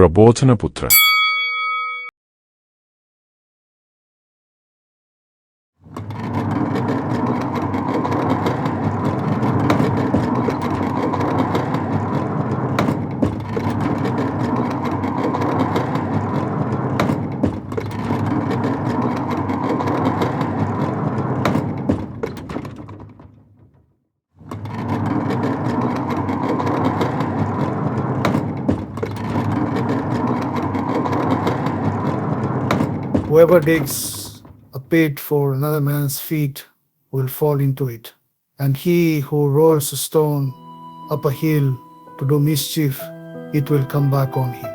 പ്രബോധനപുത്രൻ. Whoever digs a pit for another man's feet will fall into it, and he who rolls a stone up a hill to do mischief, it will come back on him.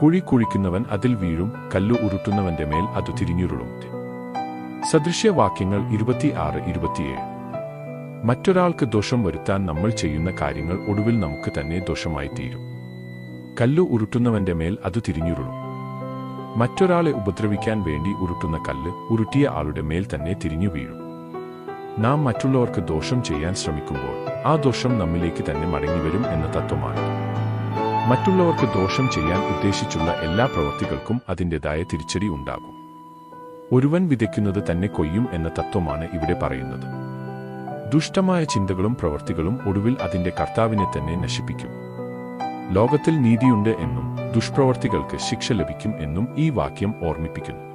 കുഴി കുഴിക്കുന്നവൻ അതിൽ വീഴും കല്ലു ഉരുട്ടുന്നവന്റെ മേൽ അത് തിരിഞ്ഞുരുളും. സദൃശ്യവാക്യങ്ങൾ ഇരുപത്തിയാറ് ഇരുപത്തിയേഴ്. മറ്റൊരാൾക്ക് ദോഷം വരുത്താൻ നമ്മൾ ചെയ്യുന്ന കാര്യങ്ങൾ ഒടുവിൽ നമുക്ക് തന്നെ ദോഷമായി തീരും കല്ലു ഉരുട്ടുന്നവന്റെ മേൽ അത് തിരിഞ്ഞുരുളും. മറ്റൊരാളെ ഉപദ്രവിക്കാൻ വേണ്ടി ഉരുട്ടുന്ന കല്ല് ഉരുട്ടിയ ആളുടെ മേൽ തന്നെ തിരിഞ്ഞു വീഴും. നാം മറ്റുള്ളവർക്ക് ദോഷം ചെയ്യാൻ ശ്രമിക്കുമ്പോൾ ആ ദോഷം നമ്മിലേക്ക് തന്നെ മടങ്ങിവരും എന്ന തത്വമാണ്. മറ്റുള്ളവർക്ക് ദോഷം ചെയ്യാൻ ഉദ്ദേശിച്ചുള്ള എല്ലാ പ്രവൃത്തികൾക്കും അതിന്റെതായ തിരിച്ചടി ഉണ്ടാകും. ഒരുവൻ വിതയ്ക്കുന്നത് തന്നെ കൊയ്യും എന്ന തത്വമാണ് ഇവിടെ പറയുന്നത്. ദുഷ്ടമായ ചിന്തകളും പ്രവൃത്തികളും ഒടുവിൽ അതിന്റെ കർത്താവിനെ തന്നെ നശിപ്പിക്കും. ലോകത്തിൽ നീതിയുണ്ട് എന്നും ദുഷ്പ്രവർത്തികൾക്ക് ശിക്ഷ ലഭിക്കും എന്നും ഈ വാക്യം ഓർമ്മിപ്പിക്കുന്നു.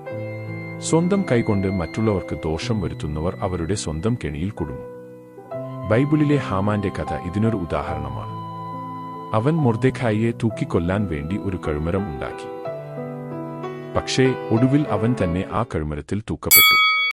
സ്വന്തം കൈകൊണ്ട് മറ്റുള്ളവർക്ക് ദോഷം വരുത്തുന്നവർ അവരുടെ സ്വന്തം കെണിയിൽ കുടുങ്ങും. ബൈബിളിലെ ഹാമാന്റെ കഥ ഇതിനൊരു ഉദാഹരണമാണ്. അവൻ മൊർദെഖായിയെ തൂക്കിക്കൊല്ലാൻ വേണ്ടി ഒരു കഴുമരം ഉണ്ടാക്കി. പക്ഷേ ഒടുവിൽ അവൻ തന്നെ ആ കഴുമരത്തിൽ തൂക്കപ്പെട്ടു.